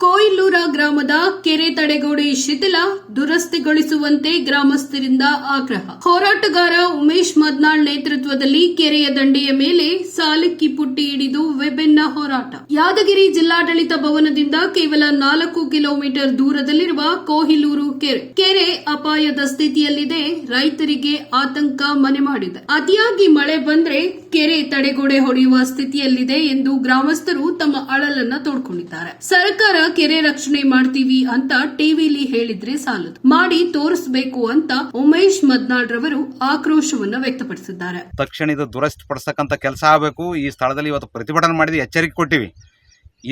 ಕೊಯ್ಲೂರ ಗ್ರಾಮದ ಕೆರೆ ತಡೆಗೋಡೆ ಶಿಥಿಲ ದುರಸ್ತಿಗೊಳಿಸುವಂತೆ ಗ್ರಾಮಸ್ಥರಿಂದ ಆಗ್ರಹ. ಹೋರಾಟಗಾರ ಉಮೇಶ್ ಮದ್ನಾಳ್ ನೇತೃತ್ವದಲ್ಲಿ ಕೆರೆಯ ದಂಡೆಯ ಮೇಲೆ ಸಾಲಕ್ಕಿ ಪುಟ್ಟಿ ಹಿಡಿದು ವಿಭಿನ್ನ ಹೋರಾಟ. ಯಾದಗಿರಿ ಜಿಲ್ಲಾಡಳಿತ ಭವನದಿಂದ ಕೇವಲ ನಾಲ್ಕು ಕಿಲೋಮೀಟರ್ ದೂರದಲ್ಲಿರುವ ಕೋಹಿಲೂರು ಕೆರೆ. ಕೆರೆ ಅಪಾಯದ ಸ್ಥಿತಿಯಲ್ಲಿದೆ. ರೈತರಿಗೆ ಆತಂಕ ಮನೆ ಮಾಡಿದೆ. ಅತಿಯಾಗಿ ಮಳೆ ಬಂದ್ರೆ ಕೆರೆ ತಡೆಗೋಡೆ ಹೊಡೆಯುವ ಸ್ಥಿತಿಯಲ್ಲಿದೆ ಎಂದು ಗ್ರಾಮಸ್ಥರು ತಮ್ಮ ಅಳಲನ್ನ ತೋಡ್ಕೊಂಡಿದ್ದಾರೆ. ಸರ್ಕಾರ ಕೆರೆ ರಕ್ಷಣೆ ಮಾಡ್ತೀವಿ ಅಂತ ಟಿವಿಲಿ ಹೇಳಿದ್ರೆ ಸಾಲದು. ಮಾಡಿ ತೋರಿಸಬೇಕು ಅಂತ ಉಮೇಶ್ ಮದ್ನಾಳ್ ರವರು ಆಕ್ರೋಶವನ್ನ ವ್ಯಕ್ತಪಡಿಸಿದ್ದಾರೆ. ತಕ್ಷಣ ಇದು ದುರಸ್ತಿ ಪಡಿಸತಕ್ಕಂತ ಕೆಲಸ ಆಗಬೇಕು. ಈ ಸ್ಥಳದಲ್ಲಿ ಇವತ್ತು ಪ್ರತಿಭಟನೆ ಮಾಡಿದ್ರೆ ಎಚ್ಚರಿಕೆ ಕೊಟ್ಟಿವಿ.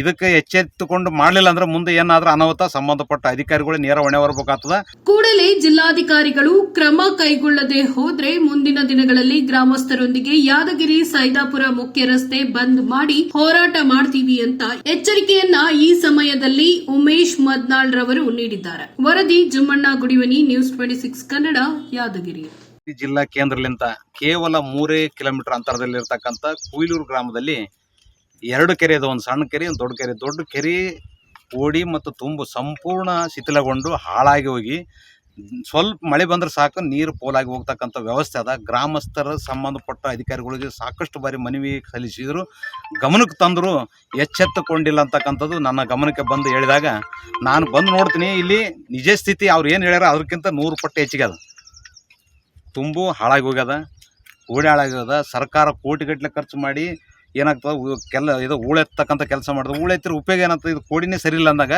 ಇದಕ್ಕೆ ಎಚ್ಚೆತ್ತುಕೊಂಡು ಮಾಡಲಿಲ್ಲ ಅಂದ್ರೆ ಮುಂದೆ ಏನಾದ್ರೂ ಅನಾಹುತ ಸಂಬಂಧಪಟ್ಟ ಅಧಿಕಾರಿಗಳು ನೇರ ಹೊಣೆ ಹೊರಬೇಕಾಗ್ತದ. ಕೂಡಲೇ ಜಿಲ್ಲಾಧಿಕಾರಿಗಳು ಕ್ರಮ ಕೈಗೊಳ್ಳದೆ ಹೋದ್ರೆ ಮುಂದಿನ ದಿನಗಳಲ್ಲಿ ಗ್ರಾಮಸ್ಥರೊಂದಿಗೆ ಯಾದಗಿರಿ ಸೈದಾಪುರ ಮುಖ್ಯ ರಸ್ತೆ ಬಂದ್ ಮಾಡಿ ಹೋರಾಟ ಮಾಡ್ತೀವಿ ಅಂತ ಎಚ್ಚರಿಕೆಯನ್ನ ಈ ಸಮಯದಲ್ಲಿ ಉಮೇಶ್ ಮದ್ನಾಳ್ ರವರು ನೀಡಿದ್ದಾರೆ. ವರದಿ Jummanna Gudivani news twenty six Kannada Yadgiri. ಜಿಲ್ಲಾ ಕೇಂದ್ರಲಿಂದ ಕೇವಲ ಮೂರೇ ಕಿಲೋಮೀಟರ್ ಅಂತರದಲ್ಲಿರ್ತಕ್ಕಂಥ ಕುಯ್ಲೂರು ಗ್ರಾಮದಲ್ಲಿ ಎರಡು ಕೆರೆ ಇದೆ, ಒಂದು ಸಣ್ಣ ಕೆರೆ, ಒಂದು ದೊಡ್ಡ ಕೆರೆ. ದೊಡ್ಡ ಕೆರೆ ಓಡಿ ಮತ್ತು ತುಂಬ ಸಂಪೂರ್ಣ ಶಿಥಿಲಗೊಂಡು ಹಾಳಾಗಿ ಹೋಗಿ, ಸ್ವಲ್ಪ ಮಳೆ ಬಂದ್ರೆ ಸಾಕು, ನೀರು ಪೋಲಾಗಿ ಹೋಗ್ತಕ್ಕಂಥ ವ್ಯವಸ್ಥೆ ಅದ. ಗ್ರಾಮಸ್ಥರ ಸಂಬಂಧಪಟ್ಟ ಅಧಿಕಾರಿಗಳಿಗೆ ಸಾಕಷ್ಟು ಬಾರಿ ಮನವಿ ಸಲ್ಲಿಸಿದರು. ಗಮನಕ್ಕೆ ತಂದರೂ, ಎಚ್ಚೆತ್ತುಕೊಂಡಿಲ್ಲ ಅಂತಕ್ಕಂಥದ್ದು ನನ್ನ ಗಮನಕ್ಕೆ ಬಂದು ಹೇಳಿದಾಗ, ನಾನು ಬಂದು ನೋಡ್ತೀನಿ, ಇಲ್ಲಿ ನಿಜ ಸ್ಥಿತಿ ಅವ್ರು ಏನು ಹೇಳ್ಯಾರ ಅದಕ್ಕಿಂತ ನೂರು ಪಟ್ಟು ಹೆಚ್ಚಿಗೆ ಅದ. ತುಂಬು ಹಾಳಾಗಿ ಹೋಗ್ಯದ, ಓಡಿ ಹಾಳಾಗ್ಯದ. ಸರ್ಕಾರ ಕೋಟಿಗಟ್ಟಲೆ ಖರ್ಚು ಮಾಡಿ ಏನಾಗ್ತದೆ ಕೆಲ ಇದು ಹೂಳೆತ್ತಕ್ಕಂಥ ಕೆಲಸ ಮಾಡಿದ್ರು ಹೂಳೆತ್ತಿರೋ ಉಪಯೋಗ ಏನಂತ ಇದು ಕೋಡಿನೇ ಸರಿ ಇಲ್ಲ ಅಂದಾಗ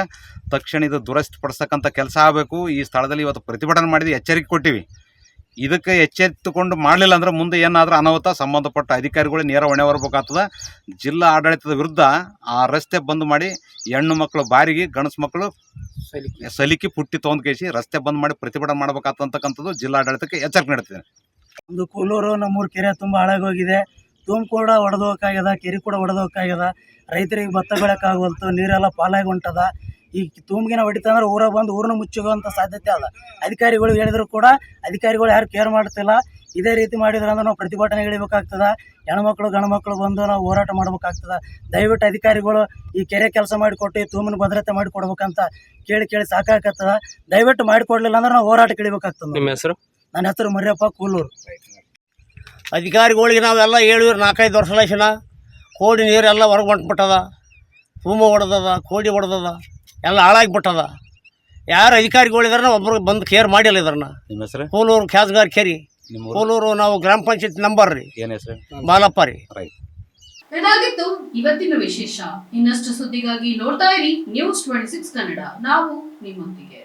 ತಕ್ಷಣ ಇದು ದುರಸ್ತಿ ಪಡಿಸ್ತಕ್ಕಂಥ ಕೆಲಸ ಆಗಬೇಕು. ಈ ಸ್ಥಳದಲ್ಲಿ ಇವತ್ತು ಪ್ರತಿಭಟನೆ ಮಾಡಿದ್ವಿ ಎಚ್ಚರಿಕೆ ಕೊಟ್ಟಿವಿ. ಇದಕ್ಕೆ ಎಚ್ಚೆತ್ತುಕೊಂಡು ಮಾಡಲಿಲ್ಲ ಅಂದ್ರೆ ಮುಂದೆ ಏನಾದರೂ ಅನಾಹುತ ಸಂಬಂಧಪಟ್ಟ ಅಧಿಕಾರಿಗಳು ನೇರ ಹೊಣೆ ಬರಬೇಕಾಗ್ತದೆ ಜಿಲ್ಲಾ ಆಡಳಿತದ ವಿರುದ್ಧ ಆ ರಸ್ತೆ ಬಂದ್ ಮಾಡಿ ಹೆಣ್ಣು ಮಕ್ಕಳು ಬಾರಿಗೆ ಗಣಸು ಮಕ್ಕಳು ಸಲಿಕೆ. ಪುಟ್ಟಿ ತೊಗೊಂಡ್ ಕೇಸಿ ರಸ್ತೆ ಬಂದ್ ಮಾಡಿ ಪ್ರತಿಭಟನೆ ಮಾಡ್ಬೇಕಾಗ್ತಕ್ಕಂಥದ್ದು ಜಿಲ್ಲಾಡಳಿತಕ್ಕೆ ಎಚ್ಚರಿಕೆ ನೀಡ್ತೀನಿ. ಒಂದು ಕೂಲೂರು ನಮ್ಮೂರು ಕೆರೆ ತುಂಬ ಹಾಳಾಗೋಗಿದೆ ತುಂಬ ಕೂಡ ಒಡೆದೋಕ್ಕಾಗ್ಯದ ಕೆರೆ ಕೂಡ ಒಡೆದೋಕ್ಕಾಗ್ಯದ ರೈತರಿಗೆ ಭತ್ತ ಬೆಳಕಾಗವಲ್ತು ನೀರೆಲ್ಲ ಪಾಲಾಗಿ ಹೊಂಟದ. ಈ ತುಂಬಿಗಿನ ಹೊಡಿತಂದ್ರೆ ಊರಾಗ ಬಂದು ಊರನ್ನ ಮುಚ್ಚುವಂಥ ಸಾಧ್ಯತೆ ಅದ. ಅಧಿಕಾರಿಗಳು ಹೇಳಿದ್ರು ಕೂಡ ಅಧಿಕಾರಿಗಳು ಯಾರು ಕೇರ್ ಮಾಡ್ತಿಲ್ಲ. ಇದೇ ರೀತಿ ಮಾಡಿದ್ರೆ ಅಂದ್ರೆ ನಾವು ಪ್ರತಿಭಟನೆ ಇಳಿಬೇಕಾಗ್ತದ ಹೆಣ್ಮಕ್ಳು ಗಣಮಕ್ಳು ಬಂದು ನಾವು ಹೋರಾಟ ಮಾಡ್ಬೇಕಾಗ್ತದ. ದಯವಿಟ್ಟು ಅಧಿಕಾರಿಗಳು ಈ ಕೆರೆ ಕೆಲಸ ಮಾಡಿಕೊಟ್ಟು ಈ ತೂಮಿನ ಭದ್ರತೆ ಮಾಡಿ ಕೊಡ್ಬೇಕಂತ ಕೇಳಿ ಕೇಳಿ ಸಾಕಾಗತ್ತದ ದಯವಿಟ್ಟು ಮಾಡಿಕೊಡ್ಲಿಲ್ಲ ಅಂದ್ರೆ ನಾವು ಹೋರಾಟ ಇಳಿಬೇಕಾಗ್ತದೆ. ನಿಮ್ಮ ಹೆಸರು? ನನ್ನ ಹೆಸರು ಮರಿಯಪ್ಪ ಕೂಲೂರು. ಅಧಿಕಾರಿಗಳಿಗೆ ನಾವೆಲ್ಲ ಹೇಳಿವ್ರಿ ನಾಲ್ಕೈದು ವರ್ಷ ಲಕ್ಷಣ. ಕೋಡಿ ನೀರೆಲ್ಲ ಹೊರಗೆ ಹೊಂಟ್ಬಿಟ್ಟದ. ತೂಮ ಹೊಡೆದದ ಕೋಡಿ ಹೊಡೆದದ ಎಲ್ಲ ಹಾಳಾಗಿಬಿಟ್ಟದ. ಯಾರು ಅಧಿಕಾರಿಗಳಿದಾರನ ಒಬ್ರಿಗೆ ಬಂದು ಕೇರ್ ಮಾಡಿಲ್ಲ ಇದ್ರನ್ನ. ನಿಮ್ಮ ಹೆಸರು? ಕೋಲೂರು ಖ್ಯಾಸ್ಗಾರ್ ಕೇರಿ. ನಿಮ್ಮ ಕೋಲೂರು ನಾವು ಗ್ರಾಮ ಪಂಚಾಯತ್ ನಂಬರ್ ರೀ. ಏನು ಹೆಸರು? ಬಾಲಪ್ಪ ರೀ. ರೈಟ್. ಇದಾಗಿತ್ತು ಇವತ್ತಿನ ವಿಶೇಷ. ಇನ್ನಷ್ಟು ಸುದ್ದಿಗಾಗಿ ನೋಡ್ತಾ ಇರಿ ನ್ಯೂಸ್ ಟ್ವೆಂಟಿ ಸಿಕ್ಸ್ ಕನ್ನಡ ನಾವು ನಿಮ್ಮೊಂದಿಗೆ.